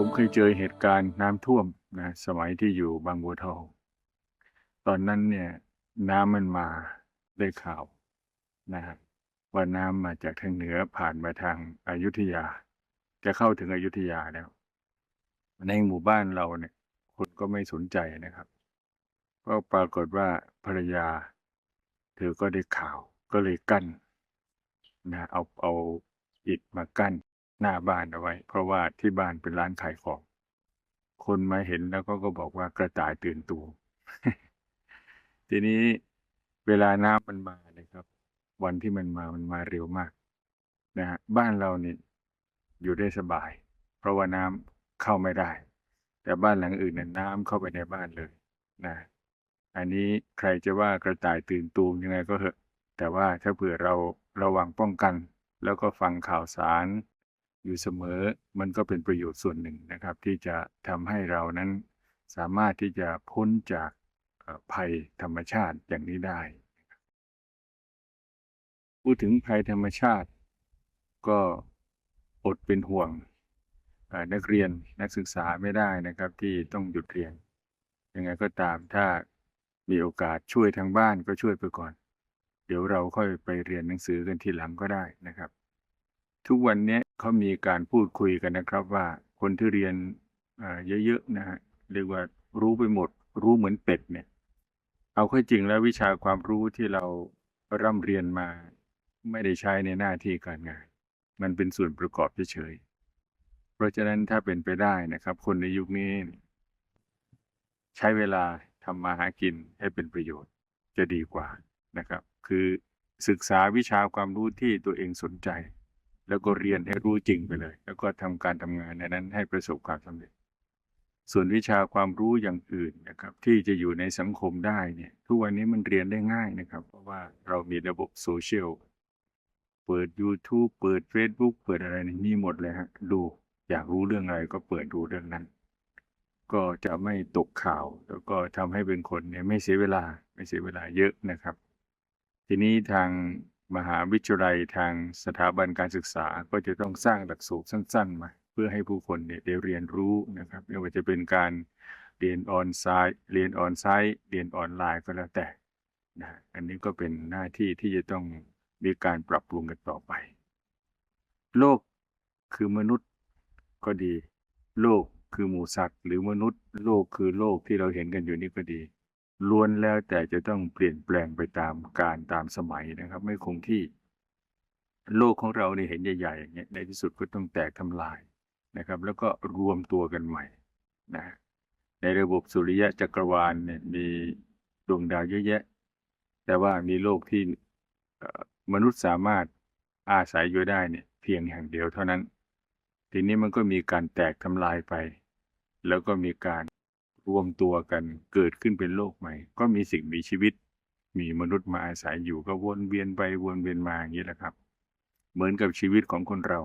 ผมเคยเจอเหตุการณ์น้ำท่วมนะสมัยที่อยู่บางบัวทองตอนนั้นเนี่ย น้ำมันมาได้ข่าวนะครับว่าน้ำมาจากทางเหนือผ่านมาทางอายุทยา จะเข้าถึงอยุธยาแล้ว ในหมู่บ้านเราเนี่ย คนก็ไม่สนใจนะครับก็ปรากฏว่าภรรยา เธอก็ได้ข่าวก็เลยกั้นนะเอาเอาอิฐมากั้น หน้าบ้านเอาไว้ เพราะว่าที่บ้านเป็นร้านขายของ คนมาเห็นแล้วก็ก็บอกว่ากระต่ายตื่นตูมทีนี้เวลาน้ำมันมานะครับ วันที่มันมามันมาเร็วมากนะฮะบ้านเราเนี่ยอยู่ได้สบาย เพราะว่าน้ำเข้าไม่ได้ แต่บ้านหลังอื่นเนี่ยน้ำเข้าไปในบ้านเลยนะ อันนี้ใครจะว่ากระต่ายตื่นตูมยังไงก็เหอะ แต่ว่าถ้าเผื่อเราระวังป้องกัน แล้วก็ฟังข่าวสาร อยู่เสมอ มันก็เป็นประโยชน์ส่วนหนึ่งนะครับ ที่จะทำให้เรานั้นสามารถที่จะพ้นจากภัยธรรมชาติอย่างนี้ได้ พูดถึงภัยธรรมชาติก็อดเป็นห่วงนักเรียนนักศึกษาไม่ได้นะครับที่ต้องหยุดเรียน ยังไงก็ตามถ้ามีโอกาสช่วยทางบ้านก็ช่วยไปก่อน เดี๋ยวเราค่อยไปเรียนหนังสือกันทีหลังก็ได้นะครับ ทุกวันนี้ เขามีการพูดคุยกันนะครับ ว่าคนที่เรียนเยอะๆนะฮะเรียกว่ารู้ไปหมด รู้เหมือนเป็ดเนี่ย เอาเข้าจริงแล้ววิชาความรู้ที่เราร่ำเรียนมาไม่ได้ใช้ในหน้าที่การงาน มันเป็นส่วนประกอบเฉยๆเพราะฉะนั้นถ้าเป็นไปได้นะครับ คนในยุคนี้ ใช้เวลาทำมาหากินให้เป็นประโยชน์จะดีกว่านะครับ คือศึกษาวิชาความรู้ที่ตัวเองสนใจ แล้วก็เรียนให้รู้จริงไปเลย แล้วก็ทำการทำงานในนั้นให้ประสบความสำเร็จ ส่วนวิชาความรู้อย่างอื่นนะครับ ที่จะอยู่ในสังคมได้เนี่ย ทุกวันนี้มันเรียนได้ง่ายนะครับ เพราะว่าเรามีระบบโซเชียลเปิด YouTube เปิด Facebook เปิดอะไรนี่มีหมดเลยฮะดูอยากรู้เรื่องอะไรก็เปิดดูเรื่องนั้น ก็จะไม่ตกข่าว แล้วก็ทำให้เป็นคนเนี่ยไม่เสียเวลาไม่เสียเวลาเยอะนะครับ ทีนี้ทาง มหาวิทยาลัยทางสถาบันการศึกษาก็จะต้องสร้างหลักสูตรสั้น ๆ มา เพื่อให้ผู้คนเนี่ยได้เรียนรู้นะครับไม่ว่าจะเป็นการเรียนออนไซต์เรียนออนไซต์เรียนออนไลน์ก็แล้วแต่นะอันนี้ก็เป็นหน้าที่ที่จะต้องมีการปรับปรุงกันต่อไป โลกคือมนุษย์ก็ดี โลกคือหมูสัตว์ หรือมนุษย์ โลกคือโลกที่เราเห็นกันอยู่นี่ก็ดี ล้วนแล้วแต่จะต้องเปลี่ยนแปลงไปตามการตามสมัยนะครับ ไม่คงที่ โลกของเราเนี่ยเห็นใหญ่ๆอย่างเงี้ยในที่สุดก็ต้องแตกทำลายนะครับ แล้วก็รวมตัวกันใหม่นะในระบบสุริยะจักรวาลเนี่ยมีดวงดาวเยอะแยะ แต่ว่ามีโลกที่มนุษย์สามารถอาศัยอยู่ได้เนี่ยเพียงแห่งเดียวเท่านั้น ทีนี้มันก็มีการแตกทำลายไป แล้วก็มีการ รวมตัวกันเกิดขึ้นเป็นโลกใหม่ ก็มีสิ่งมีชีวิต มีมนุษย์มาอาศัยอยู่ก็วนเวียนไปวนเวียนมาอย่างนี้แหละครับ เหมือนกับชีวิตของคนเรา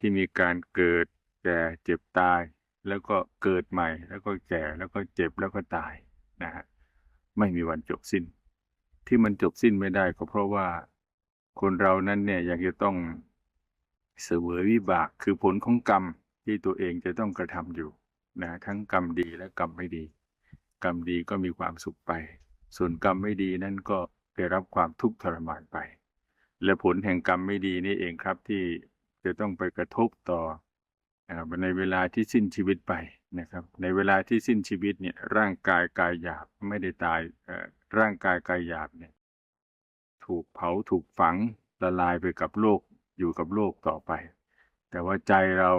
ที่มีการเกิดแก่เจ็บตาย แล้วก็เกิดใหม่ แล้วก็แก่แล้วก็เจ็บแล้วก็ตายนะฮะไม่มีวันจบสิ้น ที่มันจบสิ้นไม่ได้ก็เพราะว่าคนเรานั้นเนี่ยยากจะต้องเสวยวิบากคือผลของกรรมที่ตัวเองจะต้องกระทำอยู่ นะทั้งกรรมดีและกรรมไม่ดี กรรมดีก็มีความสุขไป ส่วนกรรมไม่ดีนั่นก็ได้รับความทุกข์ทรมานไป และผลแห่งกรรมไม่ดีนี่เองครับที่จะต้องไปกระทบต่อในเวลาที่สิ้นชีวิตไปนะครับ ในเวลาที่สิ้นชีวิตเนี่ยร่างกายกายหยาบไม่ได้ตายร่างกายกายหยาบเนี่ยถูกเผาถูกฝังละลายไปกับโลกอยู่กับโลกต่อไป แต่ว่าใจเรา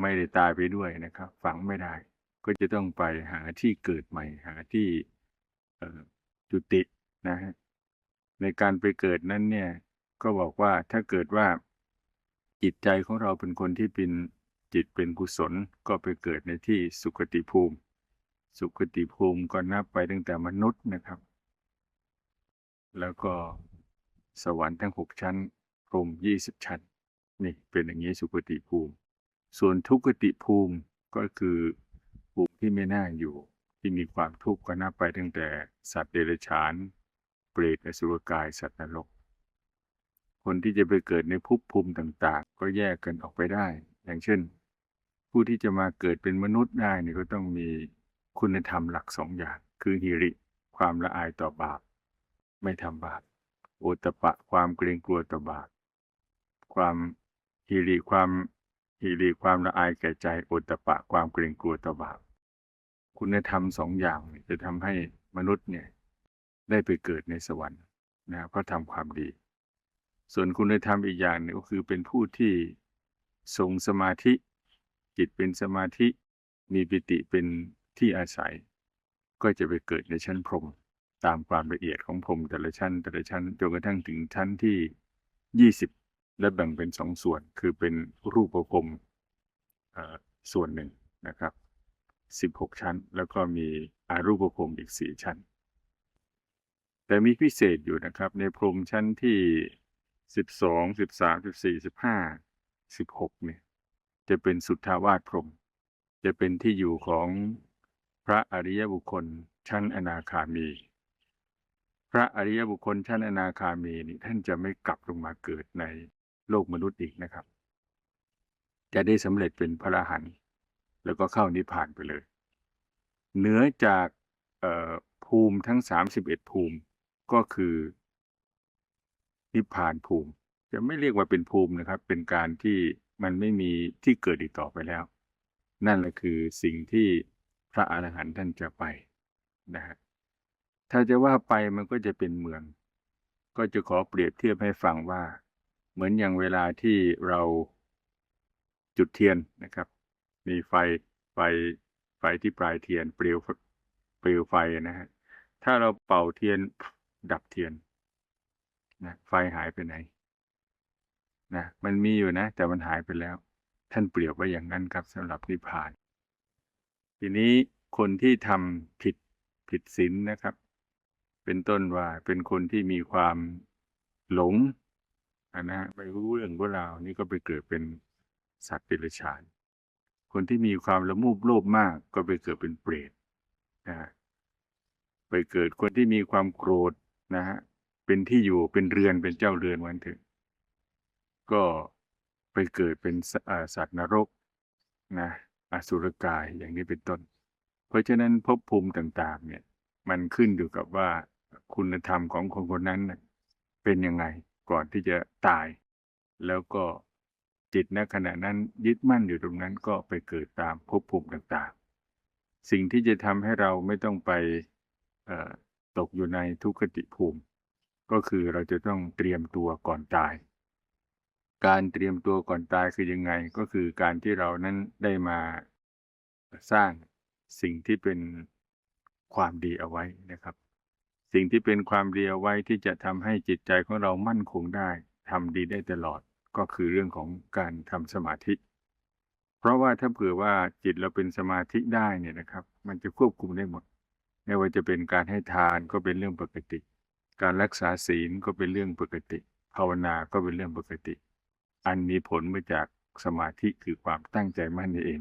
ไม่ได้ตายไปด้วยนะครับ ฝังไม่ได้ ก็จะต้องไปหาที่เกิดใหม่ หาที่จุตินะฮะในการไปเกิดนั้นเนี่ย ก็บอกว่าถ้าเกิดว่า จิตใจของเราเป็นคนที่เป็นจิตเป็นกุศลก็ไปเกิดในที่สุคติภูมิ สุคติภูมิก็นับไปตั้งแต่มนุษย์นะครับ แล้วก็สวรรค์ทั้งหกชั้นพรมยี่สิบชั้น นี่เป็นอย่างนี้สุคติภูมิ ส่วนทุกขติภูมิก็คือภูมิที่ไม่น่าอยู่ ที่มีความทุกข์ก็นับไปตั้งแต่สัตว์เดรัจฉาน เปรตอสุรกายสัตว์นรก คนที่จะไปเกิดในภพภูมิต่างๆ ก็แยกกันออกไปได้ อย่างเช่น ผู้ที่จะมาเกิดเป็นมนุษย์ได้เนี่ยก็ต้องมีคุณธรรมหลักสองอย่าง คือฮิริ ความละอายต่อบาป ไม่ทำบาปโอตตปะความเกรงกลัวต่อบาปความฮิริความ ฮิริความละอายแก่ใจอตตปะความเกรงกลัวต่อบาปคุณธรรมสองอย่างจะทำให้มนุษย์เนี่ยได้ไปเกิดในสวรรค์นะเพราะทำความดี ส่วนคุณธรรมอีกอย่างนึงก็คือเป็นผู้ที่ทรงสมาธิ จิตเป็นสมาธิมีปิติเป็นที่อาศัย ก็จะไปเกิดในชั้นพรหมตามความละเอียดของพรหมแต่ละชั้น แต่ละชั้นจนกระทั่งถึงชั้นที่ยี่สิบ และแบ่งเป็นสองส่วนคือเป็นรูปภพเอ่อส่วนหนึ่งนะครับสิบหกชั้น แล้วก็มีอารูปภพอีกสี่ชั้น แต่มีพิเศษอยู่นะครับ ในพรมชั้นที่สิบสองสิบสามสิบสี่สิบห้าสิบหกเนี่ยจะเป็นสุทธาวาสพรม จะเป็นที่อยู่ของพระอริยบุคคลชั้นอนาคามี พระอริยบุคคลชั้นอนาคามีนี่ท่านจะไม่กลับลงมาเกิดใน โลกมนุษย์อีกนะครับ จะได้สำเร็จเป็นพระอรหันต์แล้วก็เข้านิพพานไปเลย เหนือจากภูมิทั้งสามสิบเอ็ดภูมิก็คือนิพพานภูมิ จะไม่เรียกว่าเป็นภูมินะครับ เป็นการที่มันไม่มีที่เกิดอีกต่อไปแล้ว นั่นแหละคือสิ่งที่พระอรหันต์ท่านจะไปนะฮะถ้าจะว่าไปมันก็จะเป็นเมือง ก็จะขอเปรียบเทียบให้ฟังว่า เหมือนอย่างเวลาที่เราจุดเทียนนะครับ มีไฟไฟไฟที่ปลายเทียนเปลวเปลวไฟนะฮะถ้าเราเป่าเทียนดับเทียนนะไฟหายไปไหนนะมันมีอยู่นะ แต่มันหายไปแล้ว ท่านเปรียบไว้อย่างนั้นครับสำหรับนิพพาน ทีนี้คนที่ทำผิดผิดศีลนะครับ เป็นต้นว่าเป็นคนที่มีความหลง อะนะฮะไม่รู้เรื่องรู้รานี่ก็ไปเกิดเป็นสัตว์เดรัจฉาน คนที่มีความละมูบโลภมากก็ไปเกิดเป็นเปรตนะฮะไปเกิดคนที่มีความโกรธนะฮะเป็นที่อยู่เป็นเรือนเป็นเจ้าเรือนวันถอะก็ไปเกิดเป็นส,สัตว์นรกนะอสุรกายอย่างนี้เป็นต้น เพราะฉะนั้นภพภูมิต่าง ๆ เนี่ย มันขึ้นอยู่กับว่าคุณธรรมของคนคนนั้นเป็นยังไง ก่อนที่จะตาย แล้วก็จิตณขณะนั้นยึดมั่นอยู่ตรงนั้นก็ไปเกิดตามภพภูมิต่างๆ สิ่งที่จะทำให้เราไม่ต้องไปตกอยู่ในทุกขติภูมิ ก็คือเราจะต้องเตรียมตัวก่อนตาย การเตรียมตัวก่อนตายคือยังไงก็คือการที่เรานั้นได้มาสร้างสิ่งที่เป็นความดีเอาไว้นะครับ สิ่งที่เป็นความเดีเอาไว้ที่จะทำให้จิตใจของเรามั่นคงได้ทำดีได้ตลอดก็คือเรื่องของการทำสมาธิ เพราะว่าถ้าเผื่อว่าจิตเราเป็นสมาธิได้เนี่ยนะครับ มันจะควบคุมได้หมด ไม่ว่าจะเป็นการให้ทานก็เป็นเรื่องปกติ การรักษาศีลก็เป็นเรื่องปกติ ภาวนาก็เป็นเรื่องปกติ อันมีผลมาจากสมาธิคือความตั้งใจมั่นนี่เอง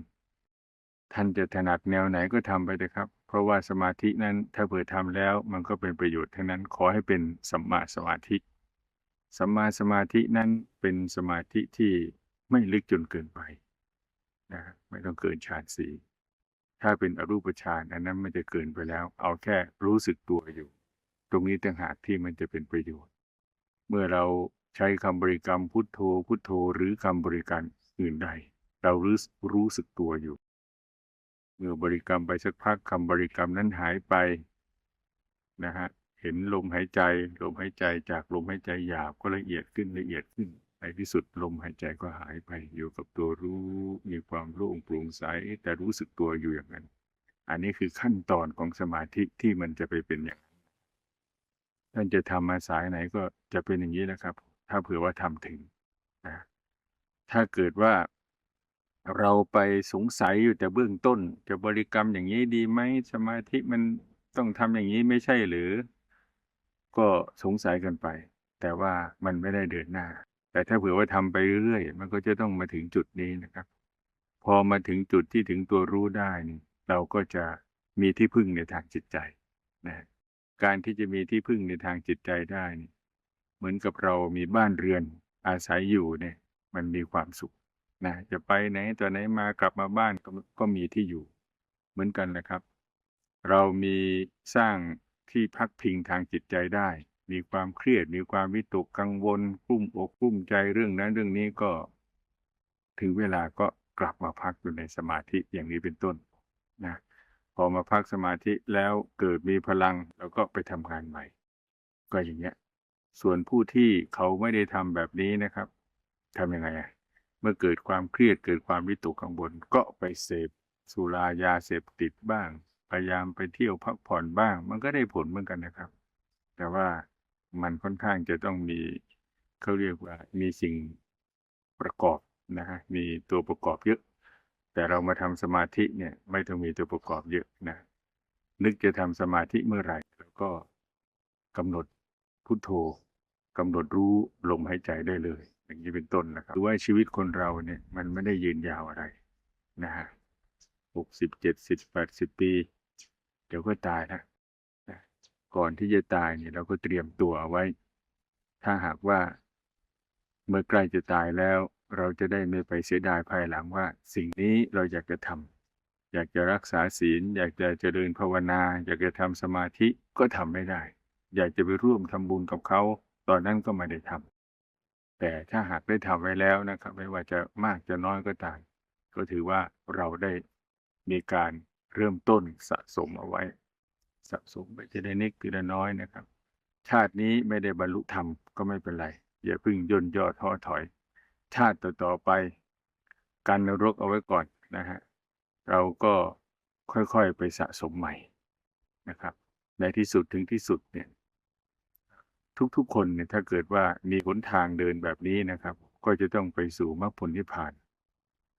ท่านจะถนัดแนวไหนก็ทำไปเลยครับ เพราะว่าสมาธินั้นถ้าเผื่อทำแล้วมันก็เป็นประโยชน์ทั้งนั้นขอให้เป็นสัมมาสมาธิสัมมาสมาธินั้นเป็นสมาธิที่ไม่ลึกจนเกินไปนะไม่ต้องเกินฌานสี่ถ้าเป็นอรูปฌานอันนั้นมันจะเกินไปแล้ว เอาแค่รู้สึกตัวอยู่ ตรงนี้ต่างหากที่มันจะเป็นประโยชน์ เมื่อเราใช้คำบริกรรมพุทโธพุทโธหรือคำบริกรรมอื่นใด เรารู้รู้สึกตัวอยู่ มื่อบริกรรมไปสักพักคำบริกรรมนั้นหายไปนะฮะเห็นลมหายใจลมหายใจจากลมหายใจหยาบก็ละเอียดขึ้นละเอียดขึ้นในที่สุดลมหายใจก็หายไปอยู่กับตัวรู้มีความโล่งโปร่งใสแต่รู้สึกตัวอยู่อย่างนั้น อันนี้คือขั้นตอนของสมาธิที่มันจะไปเป็นอย่างนั้นท่านจะทำมาสายไหนก็จะเป็นอย่างนี้นะครับ ถ้าเผื่อว่าทำถึงนะถ้าเกิดว่า เราไปสงสัยอยู่แต่เบื้องต้น จะบริกรรมอย่างนี้ดีไหมสมาธิมันต้องทำอย่างนี้ไม่ใช่หรือ ก็สงสัยกันไป แต่ว่ามันไม่ได้เดินหน้า แต่ถ้าเผื่อว่าทำไปเรื่อยๆมันก็จะต้องมาถึงจุดนี้นะครับ พอมาถึงจุดที่ถึงตัวรู้ได้นี่เราก็จะมีที่พึ่งในทางจิตใจนะการที่จะมีที่พึ่งในทางจิตใจได้นี่เหมือนกับเรามีบ้านเรือนอาศัยอยู่เนี่ย มันมีความสุข นะจะไปไหนตัวไหนมากลับมาบ้านก็ก็มีที่อยู่ เหมือนกันนะครับ เรามีสร้างที่พักพิงทางจิตใจได้ มีความเครียดมีความวิตกกังวลกลุ้มอกกลุ้มใจเรื่องนั้นเรื่องนี้ก็ ถึงเวลาก็กลับมาพักอยู่ในสมาธิอย่างนี้เป็นต้นนะพอมาพักสมาธิแล้วเกิดมีพลังแล้วก็ไปทำงานใหม่ ก็อย่างเงี้ย ส่วนผู้ที่เขาไม่ได้ทำแบบนี้นะครับทำยังไงอะ เมื่อเกิดความเครียดเกิดความวิตกกังวลก็ไปเสพสุรายาเสพติดบ้าง พยายามไปเที่ยวพักผ่อนบ้าง มันก็ได้ผลเหมือนกันนะครับ แต่ว่ามันค่อนข้างจะต้องมีเขาเรียกว่ามีสิ่งประกอบนะฮะมีตัวประกอบเยอะ แต่เรามาทำสมาธิเนี่ยไม่ต้องมีตัวประกอบเยอะนะนึกจะทำสมาธิเมื่อไหร่แล้วก็กำหนดพุทโธกำหนดรู้ลมหายใจได้เลย อย่างนี้เป็นต้นนะครับดูว่าชีวิตคนเราเนี่ย มันไม่ได้ยืนยาวอะไรนะฮะหกสิบเจ็ดสิบแปดสิบปี เดี๋ยวก็ตายนะก่อนที่จะตายเนี่ยเราก็เตรียมตัวเอาไว้ ถ้าหากว่า เมื่อใกล้จะตายแล้ว เราจะได้ไม่ไปเสียดายภายหลังว่า สิ่งนี้เราอยากจะทำอยากจะรักษาศีล อยากจะเจริญภาวนา อยากจะทำสมาธิก็ทำไม่ได้ อยากจะไปร่วมทำบุญกับเขา ตอนนั้นก็ไม่ได้ทำ แต่ถ้าหากได้ทำไว้แล้วนะครับ ไม่ว่าจะมากจะน้อยก็ตามก็ถือว่าเราได้มีการเริ่มต้นสะสมเอาไว้ สะสมไปจะได้นิดทีละน้อยนะครับ ชาตินี้ไม่ได้บรรลุธรรมก็ไม่เป็นไร อย่าเพิ่งย่นย่อท้อถอย ชาติต่อๆไป การนรกเอาไว้ก่อนนะฮะเราก็ค่อยๆไปสะสมใหม่นะครับ ในที่สุดถึงที่สุดเนี่ย ทุกๆ คนเนี่ยถ้าเกิดว่ามีหนทางเดินแบบนี้นะครับ ก็จะต้องไปสู่มรรคผลนิพพาน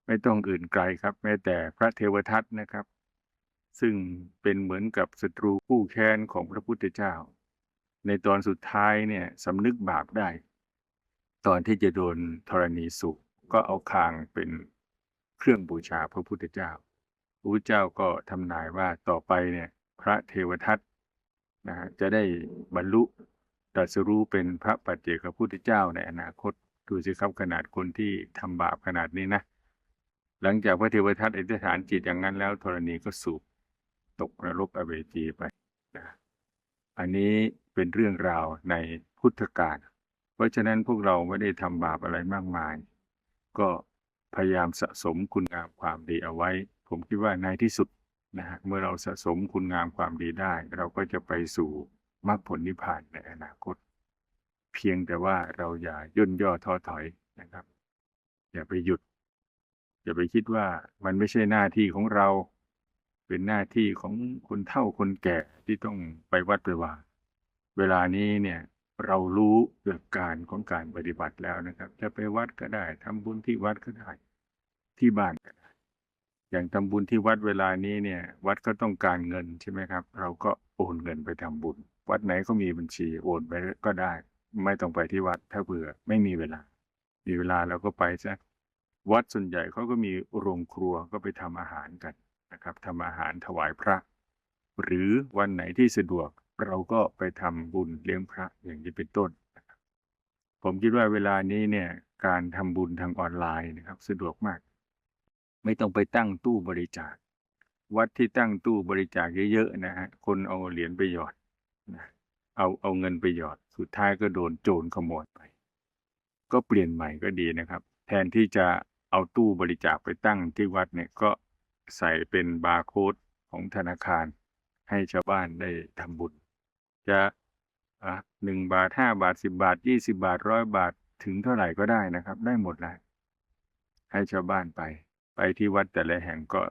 ไม่ต้องอื่นไกลครับ แม้แต่พระเทวทัตนะครับ ซึ่งเป็นเหมือนกับศัตรูคู่แค้นของพระพุทธเจ้า ในตอนสุดท้ายเนี่ยสำนึกบาปได้ ตอนที่จะโดนธรณีสูบก็เอาคางเป็นเครื่องบูชาพระพุทธเจ้าพระพุทธเจ้าก็ทำนายว่าต่อไปเนี่ยพระเทวทัตนะจะได้บรรลุ ตรัสรู้เป็นพระปัจเจกพุทธเจ้าในอนาคต ดูสิครับขนาดคนที่ทำบาปขนาดนี้นะ หลังจากพระเทวทัตอธิษฐานจิตอย่างนั้นแล้วธรณีก็สูบตกนรกอเวจีไปนะอันนี้เป็นเรื่องราวในพุทธกาลเพราะฉะนั้นพวกเราไม่ได้ทำบาปอะไรมากมาย ก็พยายามสะสมคุณงามความดีเอาไว้ ผมคิดว่าในที่สุดนะฮะเมื่อเราสะสมคุณงามความดีได้ เราก็จะไปสู่ มรรคผลนิพพานในอนาคต เพียงแต่ว่าเราอย่าย่นย่อท้อถอยนะครับ อย่าไปหยุด อย่าไปคิดว่ามันไม่ใช่หน้าที่ของเรา เป็นหน้าที่ของคนเฒ่าคนแก่ที่ต้องไปวัดไปว่า เวลานี้เนี่ยเรารู้หลักการของการปฏิบัติแล้วนะครับ จะไปวัดก็ได้ทำบุญที่วัดก็ได้ ที่บ้านก็ได้ อย่างทำบุญที่วัดเวลานี้เนี่ย วัดก็ต้องการเงินใช่ไหมครับ เราก็โอนเงินไปทำบุญ วัดไหนก็มีบัญชีโอนไปก็ได้ ไม่ต้องไปที่วัดถ้าเผื่อไม่มีเวลา มีเวลาเราก็ไปซะวัดส่วนใหญ่เขาก็มีโรงครัวก็ไปทำอาหารกันนะครับทำอาหารถวายพระ หรือวันไหนที่สะดวกเราก็ไปทำบุญเลี้ยงพระอย่างนี้เป็นต้น ผมคิดว่าเวลานี้เนี่ยการทำบุญทางออนไลน์นะครับ สะดวกมาก ไม่ต้องไปตั้งตู้บริจาค วัดที่ตั้งตู้บริจาคเยอะๆนะฮะคนเอาเหรียญไปหยอด นะเอาเอาเงินไปหยอดสุดท้ายก็โดนโจรขโมยไป ก็เปลี่ยนใหม่ก็ดีนะครับ แทนที่จะเอาตู้บริจาคไปตั้งที่วัดเนี่ยก็ใส่เป็นบาร์โค้ดของธนาคาร ให้ชาวบ้านได้ทำบุญ จะอะหนึ่งบาทห้าบาทสิบาทยี่สิบาทร้อยบาทถึงเท่าไหร่ก็ได้นะครับ ได้หมดเลยให้ชาวบ้านไป ไปที่วัดแต่ละแห่งก็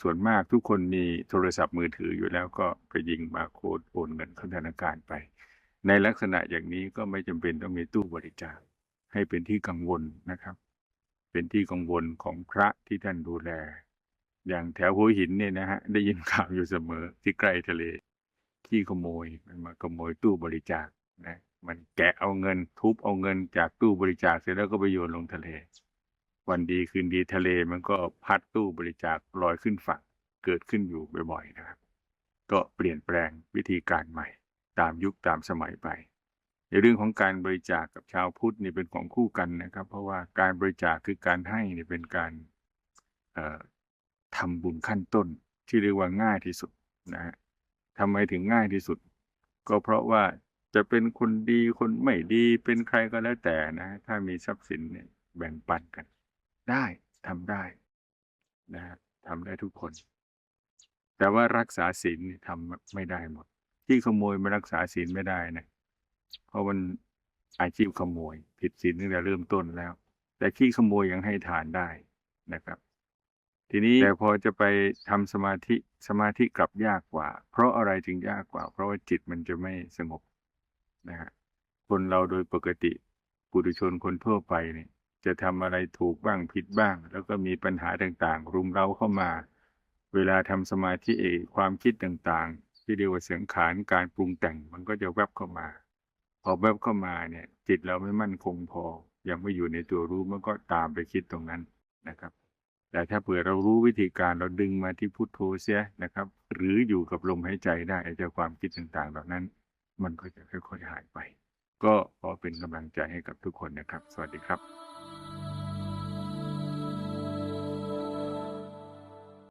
ส่วนมากทุกคนมีโทรศัพท์มือถืออยู่แล้วก็ไปยิงบาร์โค้ดโอนเงินเข้าธนาคารไป ในลักษณะอย่างนี้ก็ไม่จำเป็นต้องมีตู้บริจาคให้เป็นที่กังวลนะครับ เป็นที่กังวลของพระที่ท่านดูแล อย่างแถวหัวหินเนี่ยนะฮะได้ยินข่าวอยู่เสมอที่ใกล้ทะเลที่ขโมยมันมาขโมยตู้บริจาคนะมันแกะเอาเงินทุบเอาเงินจากตู้บริจาคเสร็จแล้วก็ไปโยนลงทะเล วันดีคืนดีทะเลมันก็พัดตู้บริจาคลอยขึ้นฝั่งเกิดขึ้นอยู่บ่อยๆนะครับ ก็เปลี่ยนแปลงวิธีการใหม่ ตามยุคตามสมัยไป ในเรื่องของการบริจาคกับชาวพุทธนี่เป็นของคู่กันนะครับ เพราะว่าการบริจาคคือการให้นี่เป็นการเอ่อทำบุญขั้นต้นที่เรียกว่าง่ายที่สุดนะฮะทำไมถึงง่ายที่สุด ก็เพราะว่าจะเป็นคนดีคนไม่ดีเป็นใครก็แล้วแต่นะ ถ้ามีทรัพย์สินเนี่ยแบ่งปันกัน ได้ทำได้นะฮะทำได้ทุกคน แต่ว่ารักษาศีลนี่ทำไม่ได้หมด ที่ขโมยมารักษาศีลไม่ได้นะเพราะมันอาชีพขโมย ผิดศีลตั้งแต่เริ่มต้นแล้ว แต่ขี้ขโมยยังให้ทานได้นะครับ ทีนี้แต่พอจะไปทำสมาธิสมาธิกลับยากกว่า เพราะอะไรจึงยากกว่า เพราะว่าจิตมันจะไม่สงบนะฮะคนเราโดยปกติปุถุชนคนทั่วไปเนี่ย จะทำอะไรถูกบ้างผิดบ้าง แล้วก็มีปัญหาต่างๆ รุมเร้าเข้ามา เวลาทำสมาธิเองความคิดต่างๆ ที่เรียกว่าเสียงขานการปรุงแต่งมันก็จะแวบเข้ามา พอแวบเข้ามาเนี่ย จิตเราไม่มั่นคงพอ ยังไม่อยู่ในตัวรู้มันก็ตามไปคิดตรงนั้นนะครับแต่ถ้าเผื่อเรารู้วิธีการเราดึงมาที่พุทโธเสียนะครับ หรืออยู่กับลมหายใจได้ไอ้เจ้าความคิดต่างๆ เหล่านั้น มันก็จะค่อยๆหายไป ก็ขอเป็นกำลังใจให้กับทุกคนนะครับ สวัสดีครับ